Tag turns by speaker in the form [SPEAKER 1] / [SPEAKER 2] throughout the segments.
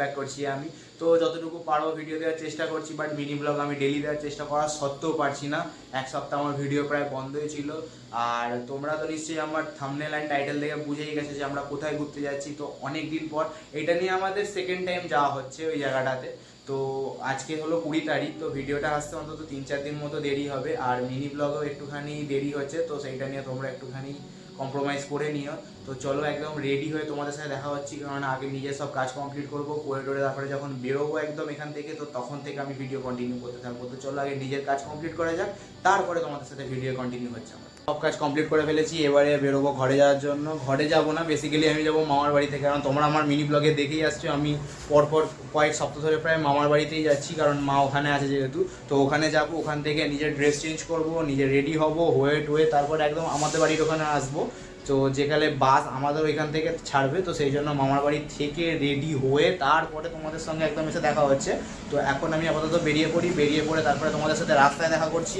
[SPEAKER 1] Back করছি আমি। তো যতটুকু পারব ভিডিও দেওয়ার চেষ্টা করছি বাট মিনি ব্লগ আমি ডেলি দেওয়ার চেষ্টা করা সত্ত্বেও পারছি না। এক সপ্তাহ আমার ভিডিও প্রায় বন্ধই ছিল। আর তোমরা তো নিশ্চয়ই আমার থামনেল অ্যান্ড টাইটেল দেখে বুঝেই গেছে যে আমরা কোথায় ঘুরতে যাচ্ছি। তো অনেক দিন পর এটা নিয়ে আমাদের সেকেন্ড টাইম যাওয়া হচ্ছে ওই জায়গাটাতে। তো আজকে হলো কুড়ি তারিখ, তো ভিডিওটা আসতে অন্তত তিন চার দিন মতো দেরি হবে। আর মিনি ব্লগও একটুখানি দেরি হচ্ছে, তো সেইটা নিয়ে তোমরা একটুখানি কম্প্রোমাইজ করে নিও। তো চলো একদম রেডি হয়ে তোমাদের সাথে দেখা হচ্ছে, কারণ আগে নিজের সব কাজ কমপ্লিট করব করে টোরে তারপরে যখন বেরোবো একদম এখান থেকে, তো তখন থেকে আমি ভিডিও কন্টিনিউ করতে থাকব। তো চলো আগে নিজের কাজ কমপ্লিট করা যাক, তারপরে তোমাদের সাথে ভিডিও কন্টিনিউ হচ্ছে সব কাজ কমপ্লিট করে ফেলেছি, এবারে বেরোবো ঘরে যাওয়ার জন্য। ঘরে যাব না বেসিক্যালি আমি যাব মামার বাড়িতে কারণ তোমরা আমার মিনি ব্লগে দেখেই আসছো, আমি পরপর কয়েক সপ্তাহ ধরে প্রায় মামার বাড়িতেই যাচ্ছি, কারণ মা ওখানে আছে যেহেতু। তো ওখানে যাব, ওখান থেকে নিজের ড্রেস চেঞ্জ করব, নিজে রেডি হব হয়ে টুয়ে তারপর একদম আমাদের বাড়ির ওখানে আসব। তো যেখানে বাস আমাদের ওইখান থেকে ছাড়বে, তো সেই জন্য মামার বাড়ি থেকে রেডি হয়ে তারপরে তোমাদের সঙ্গে একদম এসে দেখা হচ্ছে। তো এখন আমি আপাতত বেরিয়ে পড়ি, বেরিয়ে পড়ে তারপরে তোমাদের সাথে রাস্তায় দেখা করছি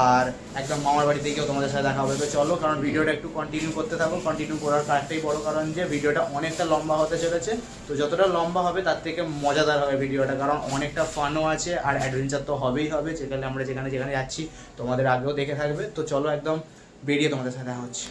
[SPEAKER 1] আর একদম মামার বাড়িতে গিয়েও তোমাদের সাথে দেখা হবে। তো চলো, কারণ ভিডিওটা একটু কন্টিনিউ করতে থাকো। কন্টিনিউ করার একটাই বড় কারণ যে ভিডিওটা অনেকটা লম্বা হতে চলেছে। তো যতটা লম্বা হবে তার থেকে মজাদার হবে ভিডিওটা, কারণ অনেকটা ফানও আছে আর অ্যাডভেঞ্চার তো হবেই হবে। যেখানে আমরা যেখানে যেখানে যাচ্ছি, তোমাদের আগেও দেখে থাকবে। তো চলো একদম বেরিয়ে তোমাদের সাথে দেখা হচ্ছে।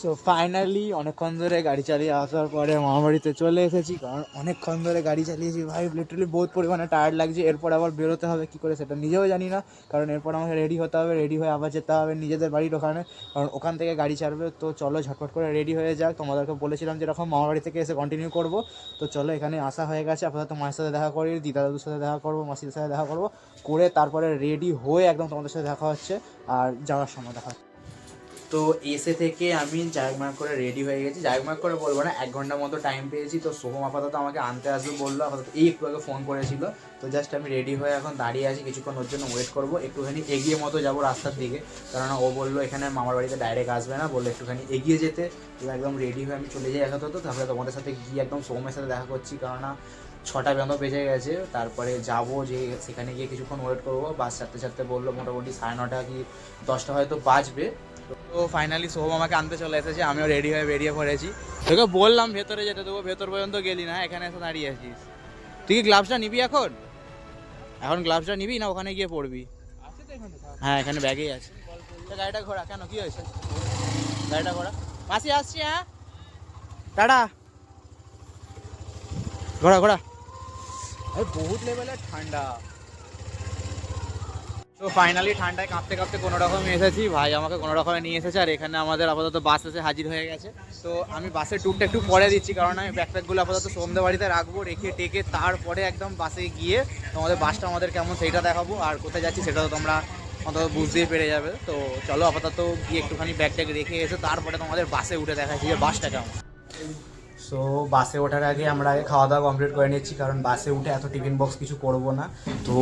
[SPEAKER 1] সো ফাইনালি অনেকক্ষণ ধরে গাড়ি চালিয়ে আসার পরে মামাবাড়িতে চলে এসেছি। কারণ অনেকক্ষণ ধরে গাড়ি চালিয়েছি। ভাই লিটারালি বহুত পরিমাণে টায়ার্ড লাগছে। এরপর আবার বেরোতে হবে। কী করে সেটা নিজেও জানি না। কারণ এরপর আমাকে রেডি হতে হবে। রেডি হয়ে আবার যেতে হবে নিজেদের বাড়ির ওখানে। কারণ ওখান থেকে গাড়ি ছাড়বে। তো চলো, ঝটপট করে রেডি হয়ে যাক। তোমাদেরকে বলেছিলাম যেরকম মামাবাড়ি থেকে এসে কন্টিনিউ করব। তো চলো, এখানে আসা হয়ে গেছে। আপাতত মায়ের সাথে দেখা করি। দিদা দাদুর সাথে দেখা করব। মাসির সাথে দেখা করব। করে তারপরে রেডি হয়ে একদম তোমাদের সাথে দেখা হচ্ছে। আর যাওয়ার সময় দেখা হচ্ছে। তো এসে থেকে আমি জায়গমার্ক করে রেডি হয়ে গেছি। জায়গমার্ক করে বলব না, এক ঘণ্টার মতো টাইম পেয়েছি। তো সোহম আপাতত আমাকে আনতে আসবে বলল, আপাতত এই একটু আগে ফোন করেছিল। তো জাস্ট আমি রেডি হয়ে এখন দাঁড়িয়ে আছি, কিছুক্ষণ ওর জন্য ওয়েট করব। একটুখানি এগিয়ে মতো যাব রাস্তার দিকে। কারণ ও বলল, এখানে মামার বাড়িতে ডাইরেক্ট আসবে না। বলল, একটুখানি এগিয়ে যেতে। তো একদম রেডি হয়ে আমি চলে যাই একা তো তারপরে তোমাদের সাথে গিয়ে একদম সোহমের সাথে দেখা করছি। কারণ ছটা বেঁধো বেজে গেছে। তারপরে যাব যে সেখানে গিয়ে কিছুক্ষণ ওয়েট করব। বাস চারটে চারটে বলল, মোটামুটি সাড়ে নটা কি দশটা হয়তো বাজবে। তো ফাইনালি সোহম আমাকে আনতে চলে এসেছে আমিও রেডি হয়ে বেরিয়ে পড়েছি। তোকে বললাম ভেতরে যেতে দেবো ভেতর পর্যন্ত গেলি না এখানে এসে দাঁড়িয়ে আছিস। তুই কি গ্লাভসটা নিবি এখন? এখন গ্লাভসটা নিবি না ওখানে গিয়ে পড়বি? হ্যাঁ এখানে ব্যাগেই আছে। গাড়িটা ঘোরা কেন কি হয়েছে? গাড়িটা ঘোরা। মাসি আসছি হ্যাঁ? টাটা। ঘোরা ঘোরা। বহুত লেভেলের ঠান্ডা। তো ফাইনালি ঠান্ডায় কাঁপতে কাঁপতে কোনো রকমে এসেছি। ভাই আমাকে কোনো রকমে নিয়ে এসেছে আর এখানে আমাদের আপাতত বাস এসে হাজির হয়ে গেছে। তো আমি বাসের ট্যুরটা একটু পরে দিচ্ছি কারণ আমি ব্যাকপ্যাকগুলো আপাতত সন্ধ্যে বাড়িতে রাখব, রেখে টেকে তারপরে একদম বাসে গিয়ে তোমাদের বাসটা আমাদের কেমন সেইটা দেখাবো। আর কোথায় যাচ্ছি সেটা তো তোমরা অন্তত বুঝতেই পেরে যাবে। তো চলো আপাতত গিয়ে একটুখানি ব্যাগ ট্যাগ রেখে এসে তারপরে তোমাদের বাসে উঠে দেখাচ্ছি যে বাসটা কেমন। সো বাসে ওঠার আগে আমরা আগে খাওয়া দাওয়া কমপ্লিট করে নিচ্ছি কারণ বাসে উঠে এত টিফিন বক্স কিছু করব না। তো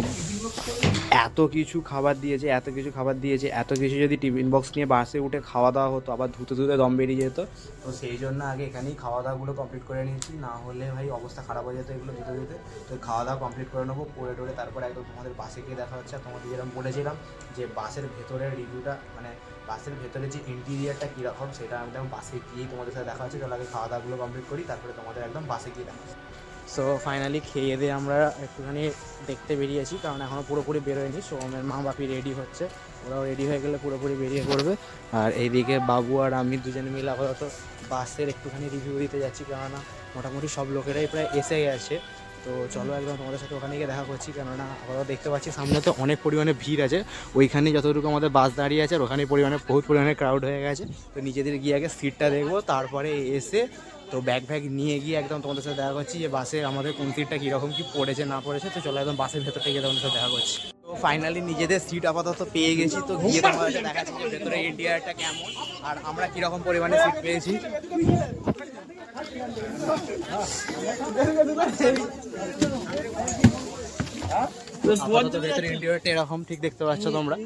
[SPEAKER 1] এত কিছু খাবার দিয়েছে এত কিছু খাবার দিয়েছে এত কিছু যদি টিফিন বক্স নিয়ে বাসে উঠে খাওয়া দাওয়া হতো আবার ধুতে ধুতে দম বেরিয়ে যেত। তো সেই জন্য আগে এখানেই খাওয়া দাওয়াগুলো কমপ্লিট করে নিয়েছি না হলে ভাই অবস্থা খারাপ হয়ে যেত এগুলো ধুতে ধুতে। তো খাওয়া দাওয়া কমপ্লিট করে নেব পরে টোরে তারপরে একদম তোমাদের বাসে গিয়ে দেখা হচ্ছে। আর তোমাদের যেরকম বলেছিলাম যে বাসের ভেতরের রিভিউটা মানে বাসের ভেতরে যে ইন্টিরিয়ারটা কীরকম, সেটা একদম বাসে গিয়েই তোমাদের সাথে দেখা হচ্ছে। তাহলে আগে খাওয়া দাওয়াগুলো কমপ্লিট করি, তারপরে তোমাদের একদম বাসে গিয়ে দেখা সো ফাইনালি খেয়ে দিয়ে আমরা একটুখানি দেখতে বেরিয়েছি, কারণ এখনও পুরোপুরি বেরোয়নি। সোমের মা বাপি রেডি হচ্ছে। ওরাও রেডি হয়ে গেলে পুরোপুরি বেরিয়ে পড়বে। আর এইদিকে বাবু আর আমি দুজনে মিলে আপাতত বাসের একটুখানি রিভিউ দিতে যাচ্ছি, কেননা মোটামুটি সব লোকেরাই প্রায় এসে গেছে। তো চলো একদম তোমাদের সাথে ওখানে গিয়ে দেখা করছি, কেননা আপাতত দেখতে পাচ্ছি সামনে তো অনেক পরিমাণে ভিড় আছে। ওইখানে যতটুকু আমাদের বাস দাঁড়িয়ে আছে, আর ওখানে পরিমাণে বহুত পরিমাণে ক্রাউড হয়ে গেছে। তো নিজেদের গিয়ে আগে সিটটা দেখব, তারপরে এসে তো ব্যাগ ফ্যাগ নিয়ে গিয়ে একদম তোমাদের সাথে দেখা করছি যে বাসে আমাদের কোন সিটটা কীরকম কী পড়েছে, না পড়েছে। তো চলো একদম বাসের ভেতরটা গিয়ে তোমাদের সাথে দেখা করছি। তো ফাইনালি নিজেদের সিট আপাতত পেয়ে গেছি। তো গিয়ে তোমাদের সাথে দেখা যাচ্ছে ভেতরে ইন্ডিয়ারটা কেমন, আর আমরা কীরকম পরিমাণে সিট পেয়েছি। ভেতরে এরকম, ঠিক দেখতে পাচ্ছ তোমরা।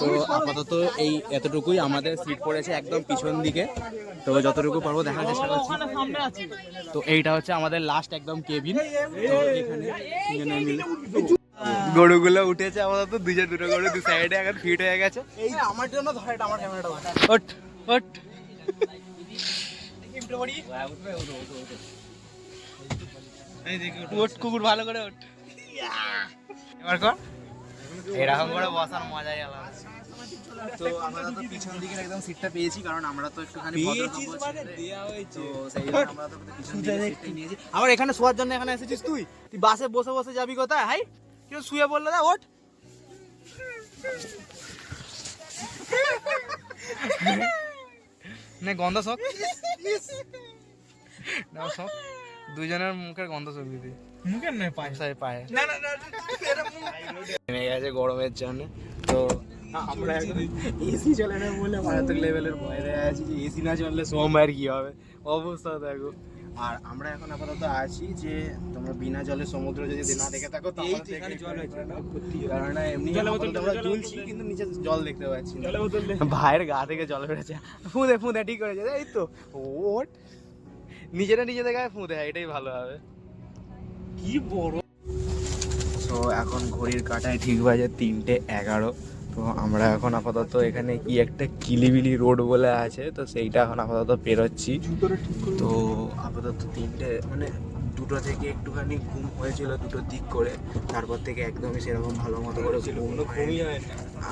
[SPEAKER 1] তো আপাতত এই এতটুকুই, আমাদের সিট পড়েছে একদম পিছন দিকে। তো যতটুকু পারব দেখার চেষ্টা করছি। তো এইটা হচ্ছে আমাদের লাস্ট একদম কেবিন এখানে গরুগুলো উঠেছে আপাতত দুজন দুটো গরু দু সাইডে এখন ফিট হয়ে গেছে। এই আমার জন্য ধর এটা আমার ক্যামেরাটা ওট ওট ওট কুকুর ভালো করে ওট এবার কর। এরকম করে বসার মজাই আলাদা। তো আমরা তো পিছন দিকের একদম সিটটা পেয়েছি কারণ আমরা তো একটুখানি পেয়েছিস মানে? দেয়া হয়েছে। তো সেই জন্য আমরা তো পিছন দিকের সিটটাই নিয়েছি। আবার এখানে শোয়ার জন্য এখানে এসেছিস তুই? তুই বাসে বসে বসে যাবি কোথায়? হাই। কেউ শুয়ে বলল দা ওঠ। নে গন্ধ শোক। না শোক। দুজনের মুখের গন্ধ শোক দিদি।
[SPEAKER 2] মুখের নয় পায়ে।
[SPEAKER 1] পায়ে পায়ে।
[SPEAKER 2] না না না
[SPEAKER 1] নেমে গেছে গরমের জন্য। তো আমরা এসি চলে না বলে মারাত্মক লেভেলের ভয় আছে যে এসি না চললে সোমবার কি হবে? অবস্থা দেখো। আর আমরা এখন আপাতত আছি যে তোমরা বিনা জলে সমুদ্র যদি না দেখে থাকো তাহলে
[SPEAKER 2] এখানে জল হয়েছে। না
[SPEAKER 1] কারণ এমনি আমরা
[SPEAKER 2] জলের
[SPEAKER 1] কিন্তু নিচে জল দেখতে পাচ্ছি ভাইয়ের গা থেকে জল বেড়েছে ফুঁদে ফুঁদে ঠিক করেছে এই তো ওট নিজেরা নিজেদের গায়ে ফুঁদে এটাই ভালো হবে।
[SPEAKER 2] কি বড়?
[SPEAKER 1] তো এখন ঘড়ির কাঁটায় ঠিক বাজে তিনটে এগারো। তো আমরা এখন আপাতত এখানে কি একটা কিলিবিলি রোড বলে আছে তো সেইটা এখন আপাতত পেরোচ্ছি। তো আপাতত তিনটে মানে দুটো থেকে একটুখানি ঘুম হয়েছিল দুটো দিক করে তারপর থেকে একদমই সেরকম ভালো মতো করে ঘুম
[SPEAKER 2] ঘুমই। হয়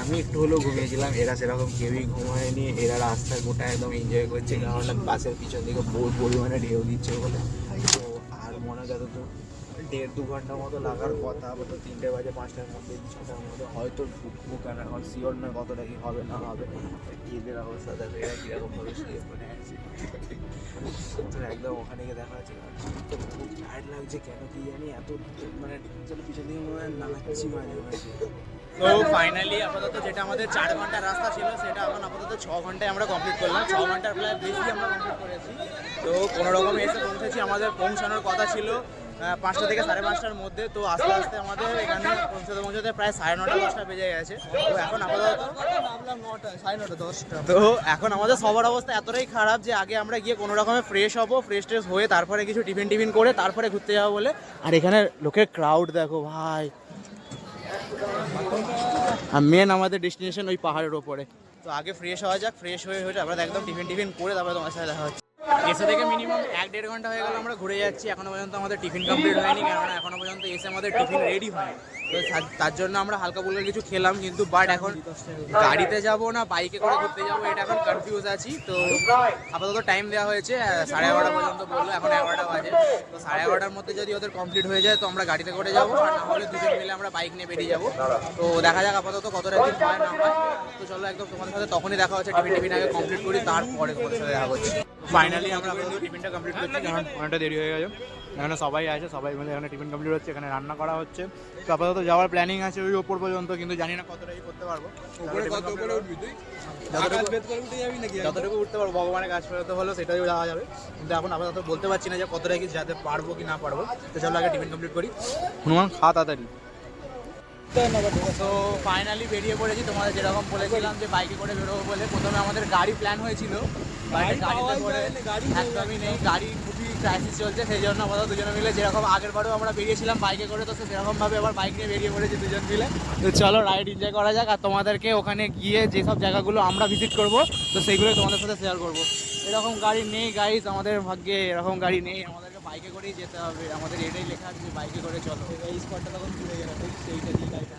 [SPEAKER 1] আমি একটু হলেও ঘুমিয়েছিলাম এরা সেরকম কেউই ঘুমায়নি এরা রাস্তায় গোটা একদম এনজয় করছে কারণ বাসের পিছন দিকে বহু পরিমাণে ঢেউ দিচ্ছে বলে। তো আর মনে হয় যতদূর দেড় দু ঘণ্টার মতো লাগার কথা আবার তো তিনটে বাজে, পাঁচটার মধ্যে ছটার মধ্যে হয়তো ঢুকবো কেন? এখন শিওর নয় কতটা কি হবে, না হবে। এদের অবস্থা দেখো এরা কীরকম ভাবে শুয়ে পড়ে আছে? তো একদম ওখানে গিয়ে দেখা যাচ্ছে, তো খুব টায়ার্ড লাগছে কেন কি জানি, এত মানে পিছন দিকে মনে হয় মাঝে মাঝে। তো ফাইনালি আপাতত যেটা আমাদের চার ঘণ্টার রাস্তা ছিল, সেটা এখন আপাতত ছ ঘন্টায় আমরা কমপ্লিট করলাম। ছ ঘণ্টার প্রায় বেশি আমরা কমপ্লিট করেছি। তো কোনো রকম এসে পৌঁছেছি, আমাদের পৌঁছানোর কথা ছিল। পাঁচটা থেকে সাড়ে পাঁচটার মধ্যে, তো আস্তে আস্তে আমাদের এখানে পৌঁছতে পৌঁছতে প্রায় সাড়ে নটা, দশটা বেজে গেছে। তো এখন আপাতত তো এখন আমাদের সবার অবস্থা এতটাই খারাপ যে আগে আমরা গিয়ে কোনো রকমে ফ্রেশ হব ফ্রেশ ট্রেশ হয়ে তারপরে কিছু টিফিন টিফিন করে তারপরে ঘুরতে যাব বলে। আর এখানে লোকের ক্রাউড দেখো ভাই। আর মেন আমাদের ডেস্টিনেশন ওই পাহাড়ের ওপরে। তো আগে ফ্রেশ হওয়া যাক ফ্রেশ হয়ে হয়ে তারপরে একদম টিফিন টিফিন করে তারপরে তোমার সাথে দেখা হচ্ছে। এসে থেকে মিনিমাম এক দেড় ঘণ্টা হয়ে গেল আমরা ঘুরে যাচ্ছি। এখনও পর্যন্ত আমাদের টিফিন কমপ্লিট হয়নি, কেননা এখনও পর্যন্ত এসে আমাদের টিফিন রেডি হয়নি। তো তার- জন্য আমরা হালকা ফুলকা কিছু খেলাম, কিন্তু বাট এখন গাড়িতে যাব না বাইকে করে ঘুরতে যাব, এটা এখন কনফিউজ আছি। তো আপাতত টাইম দেওয়া হয়েছে সাড়ে এগারোটা পর্যন্ত বলল, এখন এগারোটা বাজে। তো সাড়ে এগারোটার মধ্যে যদি ওদের কমপ্লিট হয়ে যায়, তো আমরা গাড়িতে করে যাব, আর না হলে দুজন মিলে আমরা বাইক নিয়ে বেরিয়ে যাব। তো দেখা যাক আপাতত কতটা দিন হয় না হয়। তো চলো একদম তোমাদের সাথে তখনই দেখা হচ্ছে টিফিন টিফিন আগে কমপ্লিট করি, তারপরে তোমাদের সাথে দেখা হচ্ছে। ফাইনালি আমরা আপাতত টিফিনটা কমপ্লিট করছি কারণ অনেকটা দেরি হয়ে গেছে। এখানে সবাই আছে সবাই মিলে এখানে টিফিন কমপ্লিট হচ্ছে এখানে রান্না করা হচ্ছে। তো আপাতত যাওয়ার প্ল্যানিং আছে ওই ওপর পর্যন্ত কিন্তু জানি না কতটা কতটাই করতে পারব। যতটুকু উঠতে পারব ভগবানের কাজ ফেরত হলো সেটাই যাওয়া যাবে। কিন্তু এখন আপাতত বলতে পারছি না যে কতটা কি যাতে পারব কি না পারব। তো চলো আগে টিফিন কমপ্লিট করি। হনুমান খা তাড়াতাড়ি। তো ফাইনালি বেরিয়ে পড়েছি তোমাদের যেরকম বলেছিলাম যে বাইকে করে বেরোবো বলে। প্রথমে আমাদের গাড়ি প্ল্যান হয়েছিল একদমই নেই গাড়ি খুবই ক্রাইসিস চলছে সেই জন্য আমাদের দুজনে মিলে যেরকম আগের বারেও আমরা বেরিয়েছিলাম বাইকে করে তো সেরকম ভাবে আবার বাইক নিয়ে বেরিয়ে পড়েছি দুজন মিলে। তো চলো রাইড এনজয় করা যাক আর তোমাদেরকে ওখানে গিয়ে যেসব জায়গাগুলো আমরা ভিজিট করব তো সেইগুলো তোমাদের সাথে শেয়ার করব। এরকম গাড়ি নেই গাইজ আমাদের ভাগ্যে এরকম গাড়ি নেই। আমাদেরকে বাইকে করেই যেতে হবে। আমাদের এটাই লেখা আছে যে বাইকে করে চলো।
[SPEAKER 2] এই স্পটটা তখন ঘুরে গেল সেইটা দিয়ে গাড়িটা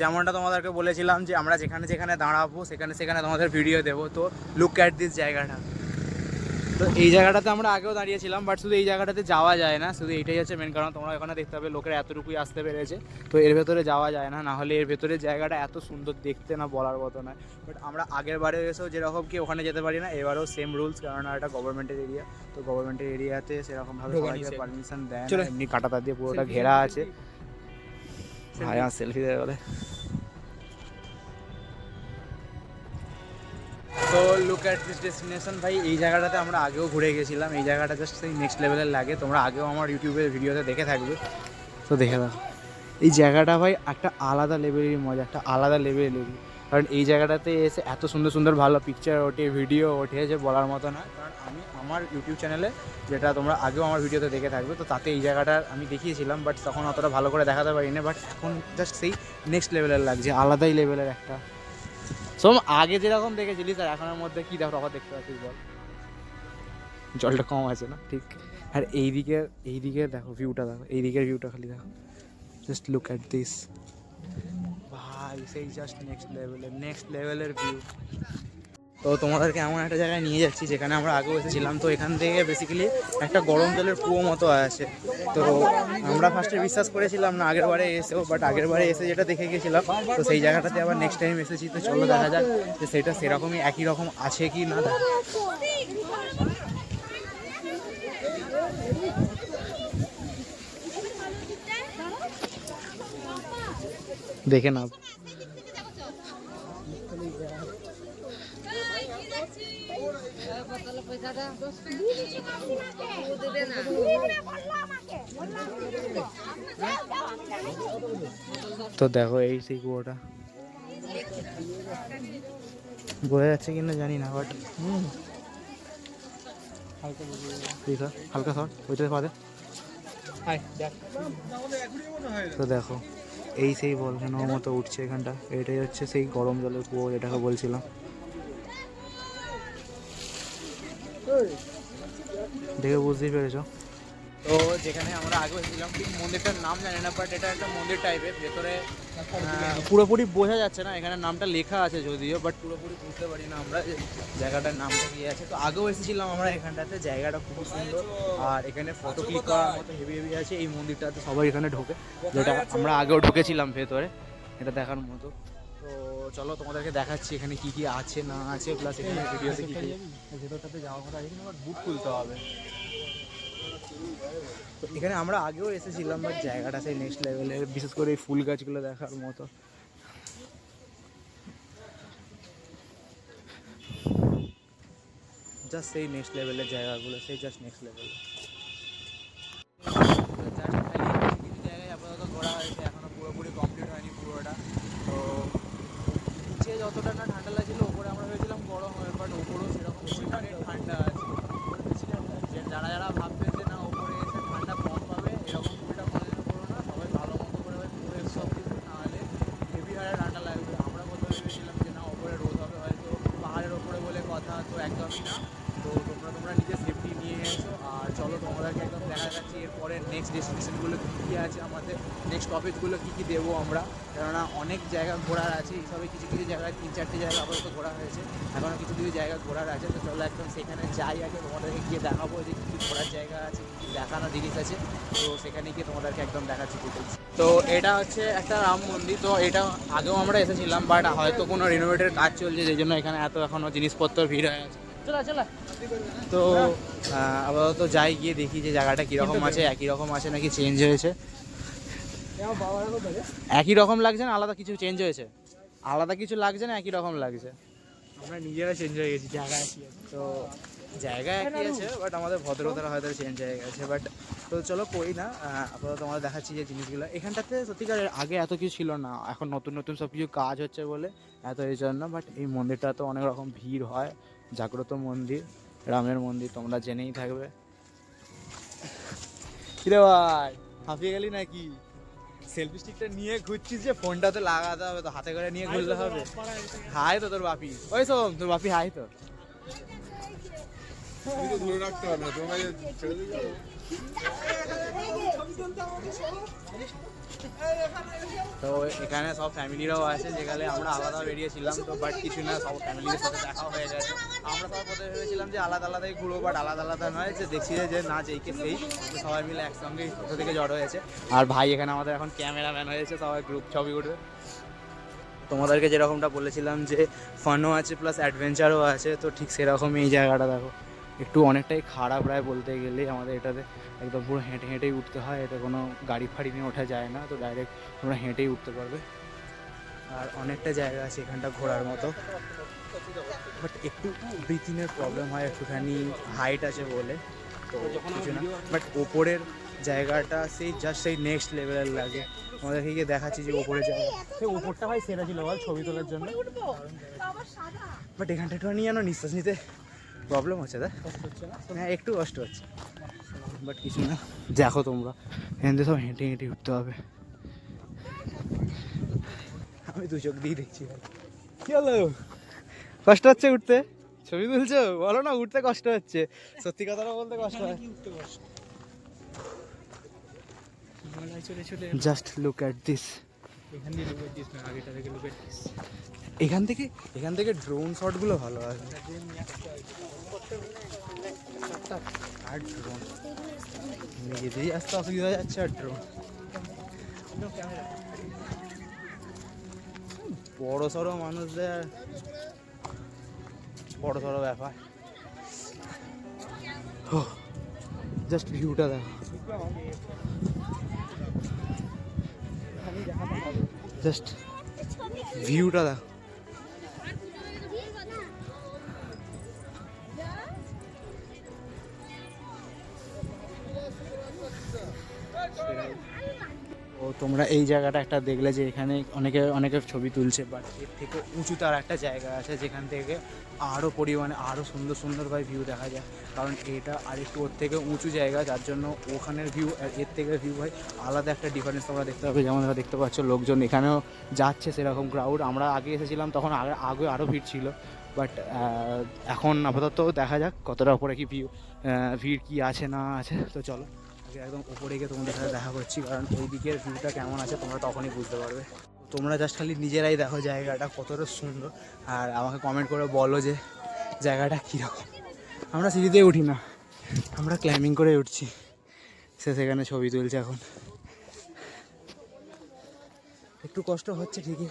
[SPEAKER 1] যেমনটা তোমাদেরকে বলেছিলাম যে আমরা যেখানে যেখানে দাঁড়াবো সেখানে সেখানে তোমাদের ভিডিও দেবো। তো লুক অ্যাট দিস জায়গাটা। তো এই জায়গাটাতে আমরা আগেও দাঁড়িয়েছিলাম বাট শুধু এই জায়গাটাতে যাওয়া যায় না শুধু এইটাই হচ্ছে মেন কারণ তোমরা এখানে দেখতে পাবে লোকেরা এতটুকুই আসতে পেরেছে। তো এর ভেতরে যাওয়া যায় না না হলে এর ভেতরে জায়গাটা এত সুন্দর দেখতে না বলার মতো নয়। বাট আমরা আগের বারে এসেও যেরকম কি ওখানে যেতে পারি না এবারেও সেম রুলস কারণ এটা গভর্নমেন্টের এরিয়া তো গভর্নমেন্টের এরিয়াতে সেরকমভাবে। পারমিশন দেয় এমনি কাটাতা দিয়ে পুরোটা ঘেরা আছে। ভাই আমার সেলফি দেবে বলে। তো লুক অ্যাট দিস ডেস্টিনেশন ভাই, এই জায়গাটাতে আমরা আগেও ঘুরে গেছিলাম। এই জায়গাটা জাস্ট সেই নেক্সট লেভেলের লাগে। তোমরা আগেও আমার ইউটিউবে ভিডিওতে দেখে থাকবে। তো দেখে দাও এই জায়গাটা ভাই একটা আলাদা লেভেলেরই মজা, একটা আলাদা লেভেলেরই কারণ এই জায়গাটাতে এসে এত সুন্দর সুন্দর ভালো পিকচার ওঠে ভিডিও ওঠে, যে বলার মতো না। কারণ আমি আমার ইউটিউব চ্যানেলে যেটা তোমরা আগেও আমার ভিডিওতে দেখে থাকবে, তো তাতে এই জায়গাটা আমি দেখিয়েছিলাম বাট তখন অতটা ভালো করে দেখাতে পারি না বাট এখন জাস্ট সেই নেক্সট লেভেলের লাগছে, আলাদাই লেভেলের একটা। সোম, আগে যেরকম দেখেছিলিস আর এখনের মধ্যে কী দেখো তফাৎ দেখতে পাচ্ছিস বল। জলটা কম আছে না? ঠিক। আর এই এইদিকে এই দিকে দেখো ভিউটা দেখো এই দিকের ভিউটা খালি দেখো। জাস্ট লুক অ্যাট দিস ভাই, সেই জাস্ট নেক্সট লেভেলের নেক্সট লেভেলের ভিউ তো তোমাদেরকে এমন একটা জায়গায় নিয়ে যাচ্ছি, যেখানে আমরা আগেও এসেছিলাম। তো এখান থেকে বেসিক্যালি একটা গরম জলের কুয়ো মতো আছে। তো আমরা ফার্স্টে বিশ্বাস করেছিলাম না আগের বারে এসেও বাট আগের বারে এসে যেটা দেখে গেছিলাম, তো সেই জায়গাটাতে আবার নেক্সট টাইম এসেছি। তো চলো দেখা যাক যে সেটা সেরকমই একই রকম আছে কি না। দেখে দেখা তো দেখো এই সেই কুয়োটা। বোঝা যাচ্ছে কিনা জানি না বাট হালকা হালকা সর ওইটাতে পাতে তো দেখো এই সেই ভলকানোর মতো উঠছে এখানটা। এটাই হচ্ছে সেই গরম জলের কুয়ো যেটাকে বলছিলাম। দেখে বুঝতেই পেরেছ। তো যেখানে আমরা আগে ছিলাম ঠিক মন্দিরটার নাম জানি না বাট এটা একটা মন্দির টাইপের ভেতরে পুরোপুরি বোঝা যাচ্ছে না, এখানে নামটা লেখা আছে যদিও বাট পুরোপুরি বুঝতে পারি না আমরা জায়গাটার নামটা কি আছে। তো আগেও এসেছিলাম আমরা এখানটাতে, জায়গাটা খুব সুন্দর। আর এখানে ফটো ক্লিক করার মতো হেভি হেভি আছে এই মন্দিরটাতে, সবাই এখানে ঢোকে। যেটা আমরা আগেও ঢুকেছিলাম ভেতরে, এটা দেখার মতো। তো চলো তোমাদেরকে দেখাচ্ছি এখানে কি কি আছে না আছে প্লাস এখানে ভিডিওতে কি কি ভেতরটাতে যাওয়ার কথা এখানে আবার বুট খুলতে হবে। তো এখানে আমরা আগেও এসেছিলাম বাট জায়গাটা সেই নেক্সট লেভেলের বিশেষ করে এই ফুল গাছগুলো দেখার মতো। জাস্ট সেই নেক্সট লেভেলের জায়গাগুলো সেই জাস্ট নেক্সট লেভেল কিছু জায়গায় আপাতত ঘোরা হয়েছে এখনও পুরোপুরি কমপ্লিট হয়নি পুরোটা তো নিচে যতটা না ঠান্ডা লাগছিল ওপরে আমরা ভেবেছিলাম গরম হবে বাট ওপরেও সেরকম পরিমাণে ঠান্ডা আছে যে যারা যারা ভাববেন যে না ওপরে এসে ঠান্ডা কম পাবে এরকম পুরোটা মনে করো না সবাই ভালো মতো করে ভাই পুরো সব কিছু নাহলে হেভি হারে ঠান্ডা লাগবে আমরা প্রথমে ভেবেছিলাম যে না ওপরে রোদ হবে হয়তো পাহাড়ের ওপরে বলে কথা তো একদমই না তো তোমরা তোমরা নিজের সেফটি নিয়ে এসো আর চলো তোমাদেরকে একদম দেখা যাচ্ছে এরপরে নেক্সট ডেস্টিনেশনগুলো কী কী আছে আমাদের নেক্সট টপিকগুলো কী কী দেবো আমরা কেননা অনেক জায়গা ঘোরার আছে এইসবে কিছু কিছু জায়গায় তিন চারটে জায়গা আপাতত ঘোরা হয়েছে এখনও কিছু কিছু জায়গা ঘোরার আছে তো চলো একদম সেখানে যাই আগে তোমাদেরকে গিয়ে দেখাবো যে কী কী ঘোরার জায়গা আছে কী কী দেখানো জিনিস আছে তো সেখানে গিয়ে তোমাদেরকে একদম দেখাচ্ছি ডিটেলস তো এটা হচ্ছে একটা রাম মন্দির তো এটা আগেও আমরা এসেছিলাম বাট হয়তো কোনো রিনোভেটের কাজ চলছে যেই জন্য এখানে এত এখনও জিনিসপত্র ভিড় হয়ে আছে। তো আপাতত যাই গিয়ে দেখি যে জায়গাটা কীরকম আছে একই রকম আছে নাকি চেঞ্জ হয়েছে? একই রকম লাগছে না আলাদা কিছু চেঞ্জ হয়েছে? আলাদা কিছু লাগছে না একই রকম লাগছে? আমরা নিজেরা চেঞ্জ হয়ে গেছি জায়গা তো জায়গা একই আছে বাট আমাদের ভদ্রতারা হয়তো চেঞ্জ হয়ে গেছে। বাট তো চলো কই না আপাতত আমাদের দেখাচ্ছি যে জিনিসগুলো। এখানটাতে সত্যিকার আগে এত কিছু ছিল না। এখন নতুন নতুন সব কিছু কাজ হচ্ছে বলে এত এই জন্য। বাট এই মন্দিরটা তো অনেক রকম ভিড় হয়। জাগ্রত মন্দির রামের মন্দির তোমরা জেনেই থাকবে। কিরে ভাই হাঁপিয়ে গেলি নাকি? সেলফি স্টিকটা নিয়ে ঘুরছিস যে ফোনটা তো লাগাতে হবে তো হাতে করে নিয়ে ঘুরলে হবে। হাই তো তোর বাপি। ওই সোম তোর বাপি হাই তো। তো এখানে সব ফ্যামিলিরাও আছে যেখানে আমরা আলাদা বেরিয়েছিলাম তো বাট কিছু না, সব ফ্যামিলির সাথে দেখা হয়ে গেছে। আমরা সবাই প্রথমে ভেবেছিলাম যে আলাদা আলাদাই ঘুরবো বাট আলাদা আলাদা নয়, যে দেখছি যে- না যেইকে সেই সবাই মিলে একসঙ্গেই কোথা থেকে জড়ো হয়েছে। আর ভাই এখানে আমাদের এখন ক্যামেরাম্যান হয়েছে সবাই গ্রুপ ছবি উঠবে। তোমাদেরকে যেরকমটা বলেছিলাম যে ফানও আছে প্লাস অ্যাডভেঞ্চারও আছে, তো ঠিক সেরকমই এই জায়গাটা, দেখো। একটু অনেকটাই খারাপ প্রায় বলতে গেলে আমাদের এটাতে একদম পুরো হেঁটে হেঁটেই উঠতে হয় এটা কোনো গাড়ি ফাড়ি নিয়ে ওঠা যায় না তো ডাইরেক্ট তোমরা হেঁটেই উঠতে পারবে। আর অনেকটা জায়গা আছে এখানটা ঘোরার মতো। বাট একটু ব্রিথিংয়ের প্রবলেম হয় একটুখানি হাইট আছে বলে তো কিছু না। বাট ওপরের জায়গাটা সেই জাস্ট সেই নেক্সট লেভেলের লাগে। আমাদেরকে গিয়ে দেখাচ্ছি যে ওপরে জায়গা। সেই ওপরটা ভাই সেরা ছিল বল ছবি তোলার জন্য। বাট এখানটা একটু নিয়ে জানো নিঃশ্বাস নিতে প্রবলেম হচ্ছে দা হ্যাঁ একটু কষ্ট হচ্ছে। বাট কিছু না। দেখো তোমরা। থেকে সব হেঁটে হেঁটে উঠতে হবে। আমি দু চোখ দিয়ে দেখছি কি হলো? কষ্ট হচ্ছে উঠতে ছবি তুলছো? বলো না উঠতে কষ্ট হচ্ছে। সত্যি কথাটা বলতে কষ্ট হয়। জাস্ট লুক অ্যাট দিস এখান থেকে এখান থেকে ড্রোন শটগুলো ভালো আসবে আর ড্রোন নিজেতেই আসতে অসুবিধা হয়ে যাচ্ছে আর ড্রোন বড় সড়ো মানুষদের বড় সড়ো ব্যাপার। জাস্ট ভিউটা দেখো। জাস্ট ভিউটা দেখো। তোমরা এই জায়গাটা একটা দেখলে যে এখানে অনেকে অনেকে ছবি তুলছে বাট এর থেকে উঁচু তার একটা জায়গা আছে যেখান থেকে আরও পরিমাণে আরও সুন্দর সুন্দরভাবে ভিউ দেখা যায়। কারণ এটা আরেকটু ওর থেকে উঁচু জায়গা, যার জন্য ওখানের ভিউ আর এর থেকে ভিউ হয় আলাদা একটা ডিফারেন্স তোমরা দেখতে পাবে। যেমন তোমরা দেখতে পাচ্ছ, লোকজন এখানেও যাচ্ছে সেরকম ক্রাউড আমরা আগে এসেছিলাম, তখন আগে আগে আরও ভিড় ছিল। বাট এখন আপাতত দেখা যাক কতটা উপরে কি ভিউ ভিড় কি আছে না আছে। তো চলো। আগে একদম উপরে গিয়ে তোমাদের সাথে দেখা করছি, কারণ ওই দিকের ভিউটা কেমন আছে তোমরা তখনই বুঝতে পারবে। তোমরা জাস্ট খালি নিজেরাই দেখো জায়গাটা কতটা সুন্দর, আর আমাকে কমেন্ট করে বলো যে জায়গাটা কীরকম। আমরা সিঁড়িতে উঠি না, আমরা ক্লাইম্বিং করে উঠছি। সে সেখানে ছবি তুলছে এখন। একটু কষ্ট হচ্ছে ঠিকই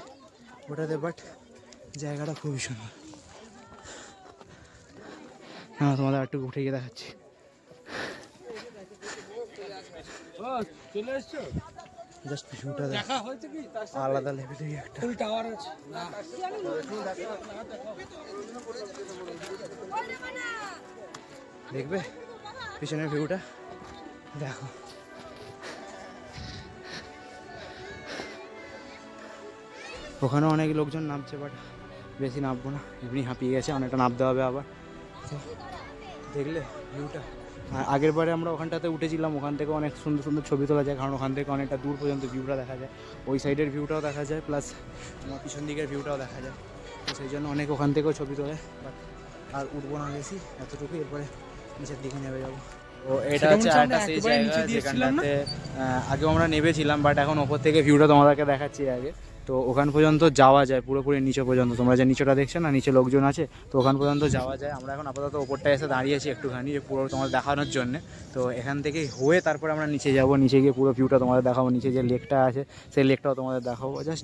[SPEAKER 1] ওটাতে বাট জায়গাটা খুবই সুন্দর। হ্যাঁ তোমাদের একটু উঠে গিয়ে দেখাচ্ছি।
[SPEAKER 2] চলে এসছো?
[SPEAKER 1] জাস্ট ভিউটা দেখা।
[SPEAKER 2] হয়েছে কি?
[SPEAKER 1] আলাদা লেভেলেরই একটা।
[SPEAKER 2] ফুল টাওয়ার আছে।
[SPEAKER 1] দেখবে? পিছনের ভিউটা দেখো। ওখানে অনেক লোকজন নামছে বাট বেশি নামবো না। এমনি হাঁপিয়ে গেছে অনেকটা নামতে হবে আবার। দেখলে ভিউটা আগের বারে আমরা ওখানটাতে উঠেছিলাম ওখান থেকে অনেক সুন্দর সুন্দর ছবি তোলা যায় কারণ ওখান থেকে অনেকটা দূর পর্যন্ত ভিউটা দেখা যায়। ওই সাইডের ভিউটাও দেখা যায় প্লাস তোমার পিছন দিকের ভিউটাও দেখা যায়। তো সেই জন্য অনেক ওখান থেকেও ছবি তোলে। বাট আর উঠবো না বেশি এতটুকু এরপরে নিচের দিকে নেমে যাব। তো এটা হচ্ছে একটা সেই জায়গা যেখানটাতে আগেও আমরা নেমেছিলাম বাট এখন ওপর থেকে ভিউটা তোমাদেরকে দেখাচ্ছি আগে। তো ওখান পর্যন্ত যাওয়া যায়, পুরোপুরি নিচে পর্যন্ত। তোমরা যে নিচেটা দেখছ না, নিচে লোকজন আছে, তো ওখান পর্যন্ত যাওয়া যায়। আমরা এখন আপাতত ওপরটায় এসে দাঁড়িয়েছি একটুখানি, যে পুরো তোমাদের দেখানোর জন্য। তো এখান থেকে হয়ে তারপরে আমরা নিচে যাব, নিচে গিয়ে পুরো ভিউটা তোমাদের দেখাবো। নিচে যে লেকটা আছে, সেই লেকটাও তোমাদের দেখাবো। জাস্ট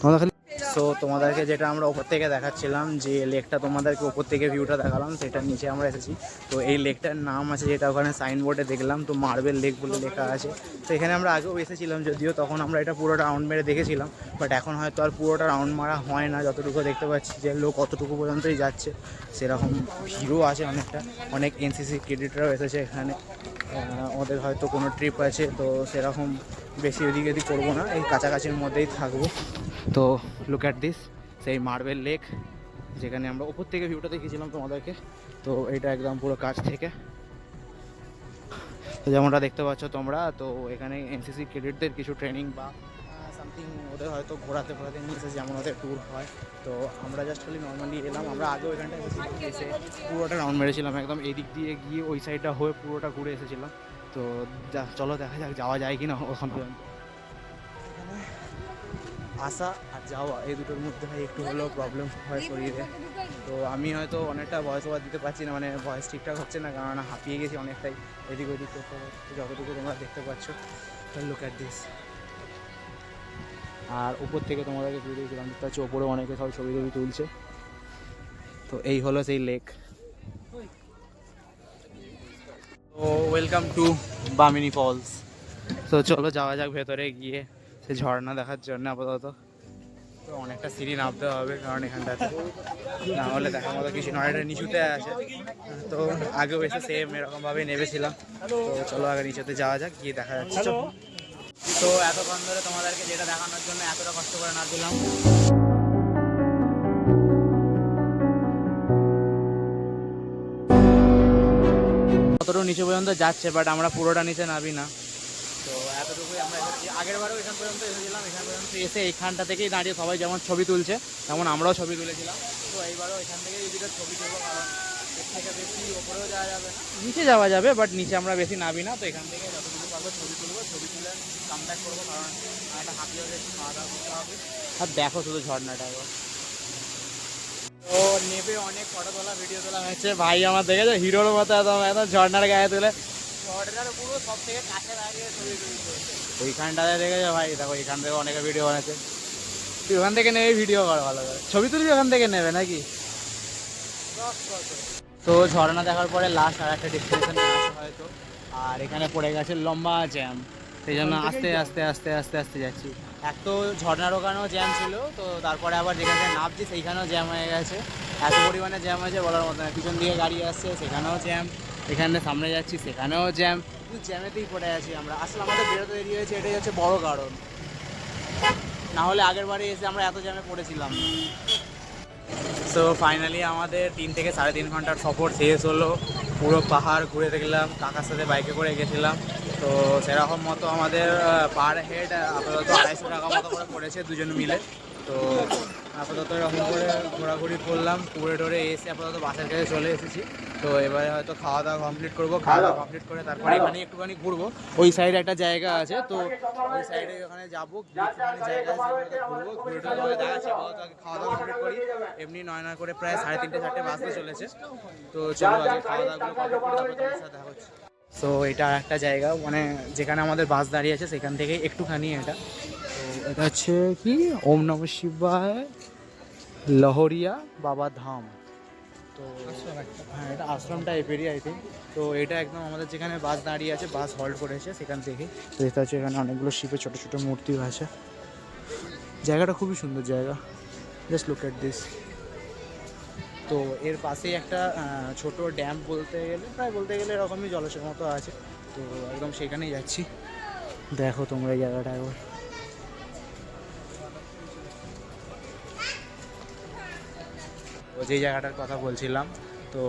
[SPEAKER 1] তোমাদের খালি সো তোমাদেরকে যেটা আমরা ওপর থেকে দেখাচ্ছিলাম, যে লেকটা তোমাদেরকে ওপর থেকে ভিউটা দেখালাম, সেটার নিচে আমরা এসেছি। তো এই লেকটার নাম আছে যেটা ওখানে সাইনবোর্ডে দেখলাম, তো মার্বেল লেক বলে লেখা আছে। তো এখানে আমরা আগেও এসেছিলাম যদিও, তখন আমরা এটা পুরোটা রাউন্ড মেরে দেখেছিলাম বাট এখন হয়তো আর পুরোটা রাউন্ড মারা হয় না। যতটুকু দেখতে পাচ্ছি যে লোক অতটুকু পর্যন্তই যাচ্ছে। সেরকম ভিড়ও আছে অনেকটা। অনেক এনসিসি ক্রেডিটরাও এসেছে এখানে। ওদের হয়তো কোনো ট্রিপ আছে, তো সেরকম বেশি এদিক এদিক করব না, এই কাছাকাছির মধ্যেই থাকব। তো লুক অ্যাট দিস সেই মার্বেল লেক যেখানে আমরা উপর থেকে ভিউটা দেখিয়েছিলাম তোমাদেরকে। তো এটা একদম পুরো কাছ থেকে। তো যেমনটা দেখতে পাচ্ছ তোমরা, তো এখানে এনসিসি ক্রেডিটদের কিছু ট্রেনিং বা সামথিং ওদের হয়তো ঘোরাতে ফোরাতে নিয়ে এসেছে যেমন ওদের ট্যুর হয়। তো আমরা জাস্ট খালি নর্মালি এলাম, আমরা আগেও এখানটা এসে পুরোটা রাউন্ড মেরেছিলাম, একদম এদিক দিয়ে গিয়ে ওই সাইডটা হয়ে পুরোটা ঘুরে এসেছিলাম। তো যা চলো দেখা যাক যাওয়া যায় কি না ওখান পর্যন্ত। এখানে আসা আর যাওয়া এই দুটোর মধ্যে ভাই একটু হলেও প্রবলেম হয় শরীরে। তো আমি হয়তো অনেকটা ভয়েস ওভার দিতে পারছি না মানে ভয়েস ঠিকঠাক হচ্ছে না কারণ হাঁপিয়ে গেছি অনেকটাই। এদিক ওদিক করতে করতে যতটুকু তোমরা দেখতে পাচ্ছ লুক অ্যাট দিস আর উপর থেকে তোমাদেরকে ভিডিও দেখতে পাচ্ছি ওপরে অনেকে সব ছবি টবি তুলছে। তো এই হলো সেই লেক তো ওয়েলকাম টু বামিনি ফলস তো চলো যাওয়া যাক ভেতরে গিয়ে সে ঝর্ণা দেখার জন্য আপাতত। তো অনেকটা সিঁড়ি নামতে হবে কারণ এখানটাতে না হলে দেখার মতো কিছু নয় এটা নিচুতে আছে। তো আগেও এসে সেম এরকমভাবেই নেমেছিলাম। তো চলো আগে নিচুতে যাওয়া যাক গিয়ে দেখা যাচ্ছে। তো এতক্ষণ ধরে তোমাদেরকে যেটা দেখানোর জন্য এতটা কষ্ট করে না দিলাম। কতটুকু নিচে পর্যন্ত যাচ্ছে বাট আমরা পুরোটা নিচে নাবি না। তো এতটুকুই আমরা এসেছি। আগের বারেও এখান পর্যন্ত এসেছিলাম এখান পর্যন্ত এসে এইখানটা থেকেই দাঁড়িয়ে সবাই যেমন ছবি তুলছে তেমন আমরাও ছবি তুলেছিলাম। তো এইবারও এখান থেকে দুটো ছবি তুলবো কারণ এর থেকে বেশি ওপরেও যাওয়া যাবে না। নিচে যাওয়া যাবে বাট নিচে আমরা বেশি নাবি না তো এখান থেকে যতটুকু পারব ছবি তুলবো ছবি তুলে কামব্যাক করব কারণ একটা হাঁপিয়ে খাওয়া দাওয়া করতে হবে। আর দেখো শুধু ঝর্ণাটা একবার তো নেবে অনেক ফটো তোলা ভিডিও তোলা হয়েছে। ভাই আমার দেখেছ? হিরোর মতো একদম একদম ঝর্ণার গায়ে তুলে। ঝর্ণার পুরো সব থেকে কাছে দাঁড়িয়ে ছবি ওইখানটাতে দেখেছ ভাই? দেখো এখান থেকে অনেকে ভিডিও বানাচ্ছে। তুই ওখান থেকে নেবে ভিডিও কর ভালো করে। ছবি তুলবি ওখান থেকে নেবে নাকি? তো ঝর্ণা দেখার পরে লাস্ট আর একটা ডেস্টিনেশনে হয়তো আর এখানে পড়ে গেছে লম্বা জ্যাম সেই জন্য আস্তে আস্তে আস্তে আস্তে আস্তে যাচ্ছি। এক তো ঝর্ণার ওখানেও জ্যাম ছিল, তো তারপরে আবার যেখানে নামছি সেইখানেও জ্যাম হয়ে গেছে। এত পরিমাণে জ্যাম হয়েছে বলার মতো না। পিছন দিকে গাড়ি আসছে, সেখানেও জ্যাম এখানে সামনে যাচ্ছি, সেখানেও জ্যাম শুধু জ্যামেতেই পড়ে আছি আমরা। আসলে আমাদের বেরোতে দেরি হয়েছে, এটাই হচ্ছে বড় কারণ। না হলে আগের বারে এসে আমরা এত জ্যামে পড়েছিলাম। সো ফাইনালি আমাদের তিন থেকে সাড়ে তিন ঘণ্টার সফর শেষ হলো। পুরো পাহাড় ঘুরে দেখলাম, কাকার সাথে বাইকে করে গেছিলাম। তো সেরকম মতো আমাদের পার হেড আপাতত আড়াইশো টাকা মতো করে পড়েছে দুজন মিলে। তো আপাতত এরকম করে ঘোরাঘুরি করলাম ঘুরে টুরে এসে আপাতত বাসের কাছে চলে এসেছি। তো এবারে হয়তো খাওয়া দাওয়া কমপ্লিট করব খাওয়া দাওয়া কমপ্লিট করে তারপরে এখানে একটুখানি ঘুরবো। ওই সাইডে একটা জায়গা আছে তো ওই সাইডে ওখানে যাব একটুখানি জায়গা আছে ঘুরবো। ঘুরে টুরে তোমাকে দেখাচ্ছি খাওয়া দাওয়া কমপ্লিট করি। এমনি নয় নয় করে প্রায় সাড়ে তিনটে চারটে বাজতে চলেছে। তো চলো আগে খাওয়া দাওয়াগুলো কমপ্লিট করে তারপর তোমার সাথে দেখা হচ্ছে। সো এটা একটা জায়গা মানে যেখানে আমাদের বাস দাঁড়িয়ে আছে সেখান থেকে একটুখানি এটা। তো এটা হচ্ছে কি? ওম নম শিবায় লহরিয়া বাবা ধাম। তো হ্যাঁ এটা আশ্রম টাইপেরই আই থিঙ্ক তো এটা একদম আমাদের যেখানে বাস দাঁড়িয়ে আছে বাস হল্ট করেছে সেখান থেকে তো এটা হচ্ছে এখানে অনেকগুলো শিপের ছোটো ছোটো মূর্তিও আছে। জায়গাটা খুবই সুন্দর জায়গা। জাস্ট লুক এট দিস তো এর পাশেই একটা ছোট ড্যাম বলতে গেলে, প্রায় বলতে গেলে এরকমই জলাশয়ের মতো আছে। তো একদম সেখানেই যাচ্ছি। দেখো তোমরা এই জায়গাটা একবার। যে জায়গাটার কথা বলছিলাম তো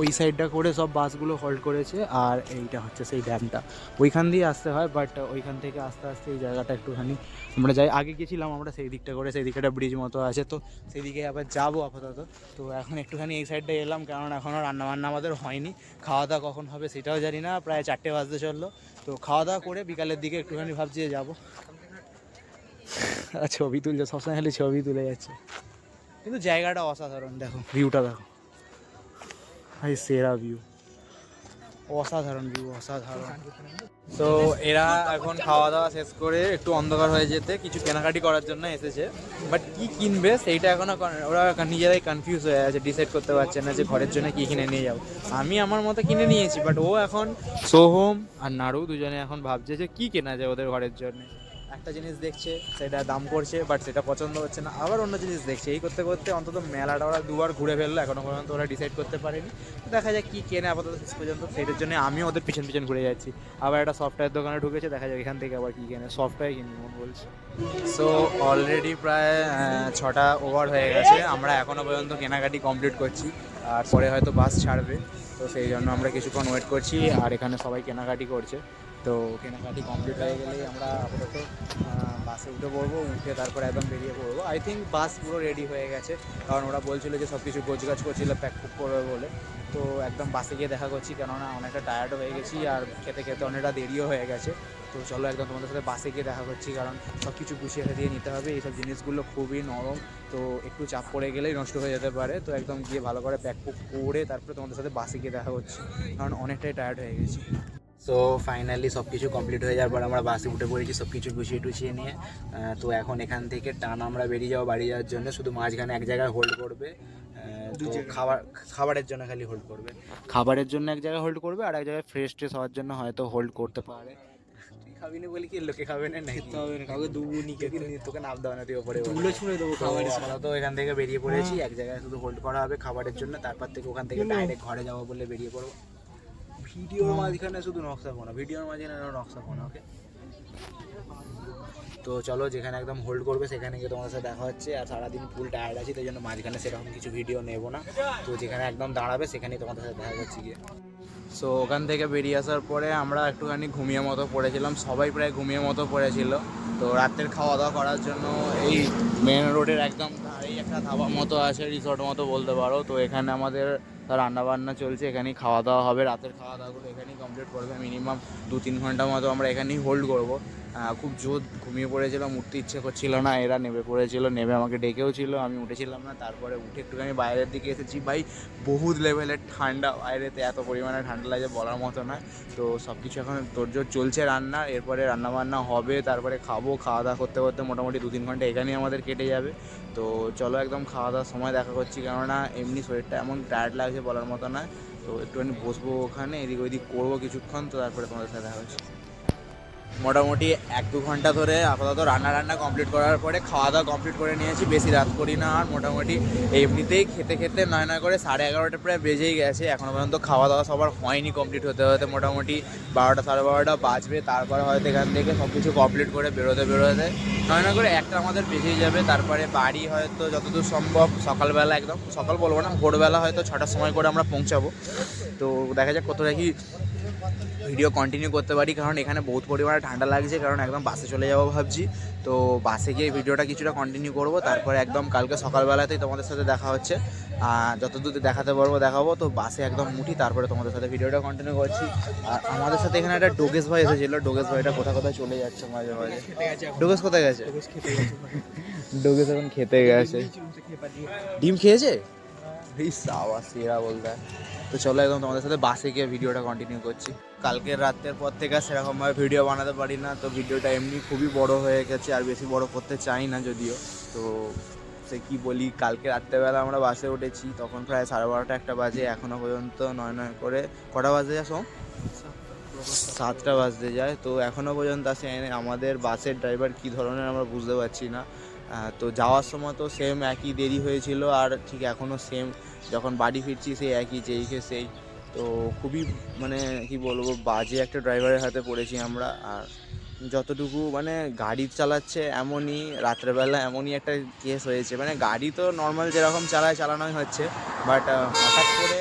[SPEAKER 1] ওই সাইডটা করে সব বাসগুলো হোল্ড করেছে, আর এইটা হচ্ছে সেই ড্যামটা ওইখান দিয়ে আসতে হয় বাট ওইখান থেকে আস্তে আস্তে এই জায়গাটা একটুখানি আমরা যাই। আগে গেছিলাম আমরা সেই দিকটা করে, সেই দিকটা ব্রিজ মতো আছে, তো সেই দিকে আবার যাব আপাতত। তো এখন একটুখানি এই সাইডটা এলাম, কারণ এখনও রান্নাবান্না আমাদের হয়নি। খাওয়া দাওয়া কখন হবে সেটাও জানি না, প্রায় চারটে বাজতে চলল। তো খাওয়া দাওয়া করে বিকালের দিকে একটুখানি ভাবছি যাব। ছবি তুলছে, সবসময় খালি ছবি তুলে যাচ্ছে। কিন্তু জায়গাটা অসাধারণ, দেখো ভিউটা দেখো। ভাই সেরা ভিউ অসাধারণ ভিউ অসাধারণ। তো এরা এখন খাওয়া দাওয়া শেষ করে একটু অন্ধকার হয়ে যেতে কিছু কেনাকাটি করার জন্য এসেছে। বাট কি কিনবে সেইটা এখনও ওরা নিজেরাই কনফিউজ হয়ে আছে ডিসাইড করতে পারছে না যে ঘরের জন্য কি কিনে নিয়ে যাব। আমি আমার মতো কিনে নিয়েছি বাট ও এখন সোহম আর নাড়ু দুজনে এখন ভাবছে যে কি কেনা যায় ওদের ঘরের জন্য। একটা জিনিস দেখছে, সেটা দাম করছে বাট সেটা পছন্দ হচ্ছে না। আবার অন্য জিনিস দেখছে। এই করতে করতে অন্তত মেলাটা ওরা দুবার ঘুরে ফেলল, এখনও পর্যন্ত ওরা ডিসাইড করতে পারেনি। দেখা যায় কী কেনে আপাতত শেষ পর্যন্ত। সেটার জন্য আমিও ওদের পিছন পিছন ঘুরে যাচ্ছি। আবার একটা সফটওয়্যার দোকানে ঢুকেছে, দেখা যায় এখান থেকে আবার কী কেনে। সফটওয়্যার কিনবো মন বলছে। সো অলরেডি প্রায় ছটা ওভার হয়ে গেছে। আমরা এখনও পর্যন্ত কেনাকাটি কমপ্লিট করছি। আর পরে হয়তো বাস ছাড়বে। তো সেই জন্য আমরা কিছুক্ষণ ওয়েট করছি। আর এখানে সবাই কেনাকাটি করছে। তো কেনাকাটি কমপ্লিট হয়ে গেলেই আমরা আপাতত বাসে উঠে পড়ব, উঠে তারপরে একদম বেরিয়ে পড়ব। আই থিঙ্ক বাস পুরো রেডি হয়ে গেছে, কারণ ওরা বলছিল যে সব কিছু গোছগাছ করছিল প্যাক ফুক করবে বলে। তো একদম বাসে গিয়ে দেখা করছি, কেননা অনেকটা টায়ার্ড হয়ে গেছি আর খেতে খেতে অনেকটা দেরিও হয়ে গেছে। তো চলো একদম তোমাদের সাথে বাসে গিয়ে দেখা করছি, কারণ সব কিছু গুছিয়ে দিয়ে নিতে হবে। এইসব জিনিসগুলো খুবই নরম, তো একটু চাপ পড়ে গেলেই নষ্ট হয়ে যেতে পারে। তো একদম গিয়ে ভালো করে প্যাক পুক করে তারপরে তোমাদের সাথে বাসে গিয়ে দেখা করছি, কারণ অনেকটাই টায়ার্ড হয়ে গেছি। সো ফাইনালি সব কিছু কমপ্লিট হয়ে যাওয়ার পর আমরা বাসে উঠে পড়েছি সব কিছু গুছিয়ে টুছিয়ে নিয়ে। তো এখন এখান থেকে টান আমরা বেরিয়ে যাব বাড়ি যাওয়ার জন্য। শুধু মাঝখানে এক জায়গায় হোল্ড করবে। খাবার খাবারের জন্য খালি হোল্ড করবে। খাবারের জন্য এক জায়গায় হোল্ড করবে আর এক জায়গায় ফ্রেশ ট্রেশ হওয়ার জন্য হয়তো হোল্ড করতে পারে। খাবি না বলে কি লোকে খাবে না নাকি?
[SPEAKER 2] খেতে হবে না, কাউকে দেবো নি,
[SPEAKER 1] তোকে নাম দেওয়া না তুই ওপরে
[SPEAKER 2] তুলে ছুঁড়ে দেবো
[SPEAKER 1] তো
[SPEAKER 2] খাবারের
[SPEAKER 1] আমরা তো এখান থেকে বেরিয়ে পড়েছি এক জায়গায় শুধু হোল্ড করা হবে খাবারের জন্য। তারপর থেকে ওখান থেকে? ডাইরেক্ট ঘরে যাব বলে বেরিয়ে পড়ব। ভিডিওর মাঝখানে শুধু নকশা ফোনা ভিডিওর মাঝখানে নকশা ফোনা ওকে তো চলো, যেখানে একদম হোল্ড করবে, সেখানে গিয়ে তোমাদের সাথে দেখা হচ্ছে, আর সারাদিন ফুল টায়ার্ড আছি, তাই জন্য মাঝখানে সেরকম কিছু ভিডিও নেব না। তো যেখানে একদম দাঁড়াবে, সেখানেই তোমাদের সাথে দেখা করছি গিয়ে। সো ওখান থেকে বেরিয়ে আসার পরে আমরা একটুখানি ঘুমিয়ে মতো পড়েছিলাম, সবাই প্রায় ঘুমিয়ে মতো পড়েছিল। তো রাতের খাওয়া দাওয়া করার জন্য এই মেন রোডের একদম ধারেই একটা ধাবা মতো আছে রিসর্ট মতো বলতে পারো। তো এখানে আমাদের রান্না বান্না চলছে, এখানেই খাওয়া দাওয়া হবে, রাতের খাওয়া দাওয়াগুলো এখানেই কমপ্লিট করবে মিনিমাম দু তিন ঘণ্টা মতো আমরা এখানেই হোল্ড করব। খুব জোর ঘুমিয়ে পড়েছিলাম উঠতে ইচ্ছে করছিল না, এরা নেমে পড়েছিল, নেমে আমাকে ডেকেও ছিল, আমি উঠেছিলাম না, তারপরে উঠে একটুখানি বাইরের দিকে এসেছি। ভাই, বহুত লেভেলের ঠান্ডা বাইরেতে এত পরিমাণে ঠান্ডা লাগে বলার মতো নয় তো সব কিছু এখন তোরজোর চলছে রান্না, এরপরে রান্না বান্না হবে, তারপরে খাব খাওয়া দাওয়া করতে করতে মোটামুটি দু তিন ঘণ্টা এখানেই আমাদের কেটে যাবে। তো চলো একদম খাওয়া দাওয়ার সময় দেখা করছি, কেননা এমনি শরীরটা এমন টায়ার্ড লাগছে বলার মতো নয় তো একটুখানি বসবো ওখানে এদিক ওইদিক করব কিছুক্ষণ, তো তারপরে তোমাদের সাথে দেখা হচ্ছে। মোটামুটি এক দু ঘণ্টা ধরে আপাতত রান্না রান্না কমপ্লিট করার পরে খাওয়া দাওয়া কমপ্লিট করে নিয়েছি। বেশি রাত করি না আর মোটামুটি এমনিতেই খেতে খেতে নয় নয় করে সাড়ে এগারোটা প্রায় বেজেই গেছে। এখনও পর্যন্ত খাওয়া দাওয়া সবার হয়নি কমপ্লিট হতে হতে মোটামুটি বারোটা সাড়ে বারোটা বাজবে। তারপরে হয়তো এখান থেকে সব কিছু কমপ্লিট করে বেরোতে বেরোতে নয় নয় করে একটা আমাদের বেজেই যাবে। তারপরে বাড়ি হয়তো যতদূর সম্ভব সকালবেলা একদম সকাল বলব না, ভোরবেলা হয়তো ছটার সময় করে আমরা পৌঁছাবো। তো দেখা যাক কতটা কি ভিডিও কন্টিনিউ করতে পারি কারণ এখানে বহুত পরিমাণে ঠান্ডা লাগছে কারণ একদম বাসে চলে যাব ভাবছি তো বাসে গিয়ে ভিডিওটা কিছুটা কন্টিনিউ করব তারপরে একদম কালকে সকালবেলাতেই তোমাদের সাথে দেখা হচ্ছে আর যতদূর দেখাতে পারব দেখাবো তো বাসে একদম মুঠি তারপরে তোমাদের সাথে ভিডিওটা কন্টিনিউ করছি আর আমাদের সাথে এখানে একটা ডোগেশ ভাই এসেছিল ডোগেশ ভাইটা কোথায় কোথায় চলে যাচ্ছে মাঝে মাঝে। ডোগেশ কোথায় গেছে। ডোগেশ এখন খেতে গেছে। ডিম খেয়েছে সাওয়া সেরা বলতে। তো চলো একদম তোমাদের সাথে বাসে গিয়ে ভিডিওটা কন্টিনিউ করছি। কালকের রাতের পর থেকে সেরকমভাবে ভিডিও বানাতে পারি না, তো ভিডিওটা এমনি খুবই বড় হয়ে গেছে আর বেশি বড় করতে চাই না যদিও। তো সে কি বলি, কালকে রাত্রেবেলা আমরা বাসে উঠেছি, তখন প্রায় সাড়ে বারোটা একটা বাজে এখনও পর্যন্ত নয় নয় করে, কটা বাজে আসো সাতটা বাজতে যায়, তো এখনও পর্যন্ত আসে আমাদের বাসের ড্রাইভার কি ধরনের আমরা বুঝতে পারছি না। তো যাওয়ার সময় তো সেম একই দেরি হয়েছিল আর ঠিক এখনও সেম যখন বাড়ি ফিরছি সেই একই, যেই কে সেই। তো খুবই মানে কি বলব, বাজে একটা ড্রাইভারের হাতে পড়েছি আমরা। আর যতটুকু মানে গাড়ি চালাচ্ছে এমনই, রাত্রেবেলা এমনই একটা কেস হয়েছে। মানে গাড়ি তো নর্মাল যেরকম চালায়, চালানোই হচ্ছে। বাট হঠাৎ করে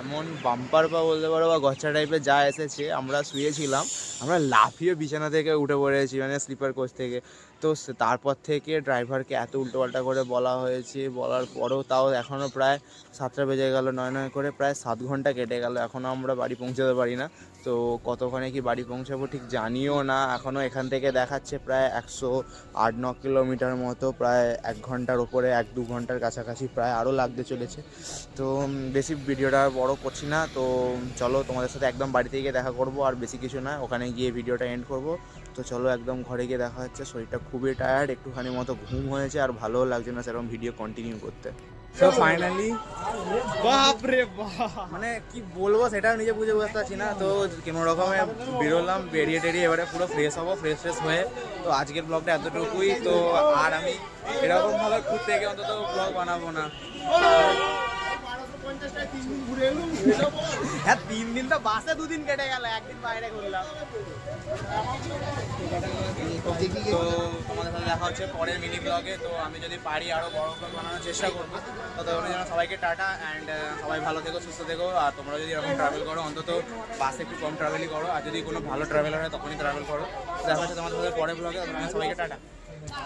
[SPEAKER 1] এমন বাম্পার বা বলতে পারো বা গচ্ছা টাইপের যা এসেছে, আমরা শুয়েছিলাম। আমরা লাফিয়ে বিছানা থেকে উঠে পড়েছি মানে স্লিপার কোচ থেকে। তো তারপর থেকে ড্রাইভারকে এত উল্টোপাল্টা করে বলা হয়েছে। বলার পরেও তাও এখনও প্রায় সাতটা বেজে গেল, নয় নয় করে প্রায় সাত ঘণ্টা কেটে গেল। এখনও আমরা বাড়ি পৌঁছাতে পারি না। তো কতক্ষণে কি বাড়ি পৌঁছাবো ঠিক জানিও না। এখনও এখান থেকে দেখাচ্ছে প্রায় একশো আট ন কিলোমিটার মতো, প্রায় এক ঘণ্টার ওপরে, এক দু ঘণ্টার কাছাকাছি প্রায় আরও লাগতে চলেছে। তো বেশি ভিডিওটা বড় করছি না। তো চলো তোমাদের সাথে একদম বাড়িতে গিয়ে দেখা করব, আর বেশি কিছু না। ওখানে গিয়ে ভিডিওটা এন্ড করব। তো চলো একদম ঘরে গিয়ে দেখা হচ্ছে। শরীরটা খুবই টায়ার্ড একটুখানি মতো ঘুম হয়েছে আর ভালোও লাগছে না সেরকম ভিডিও কন্টিনিউ করতে। তো ফাইনালি
[SPEAKER 2] বাপ রে বাপ
[SPEAKER 1] মানে কি বলব সেটাও নিজে বুঝে বুঝতে পারছি না। তো কোনো রকমে বেরোলাম বেরিয়ে টেরিয়ে এবারে পুরো ফ্রেশ হব ফ্রেশ ফ্রেশ হয়ে। তো আজকের ব্লগটা এতটুকুই। তো আর আমি এরকম ভাবে ঘুরতে গিয়ে অন্তত ব্লগ বানাবো না। হ্যাঁ তিন দিন তো বাসে দুদিন কেটে গেল, একদিন বাইরে ঘুরলাম। তো তোমাদের সাথে দেখা হচ্ছে পরের মিনি ব্লগে তো আমি যদি পারি আরও বড় ব্লগ বানানোর চেষ্টা করব। ততক্ষণের জন্য সবাইকে টাটা অ্যান্ড সবাই ভালো থেকো, সুস্থ থেকো, আর তোমরা যদি এরকম ট্রাভেল করো, অন্তত বাসে একটু কম ট্রাভেলই করো, আর যদি কোনো ভালো ট্রাভেলার হয়, তখনই ট্রাভেল করো। দেখা হচ্ছে তোমাদের সাথে পরের ব্লগে সবাইকে টাটা।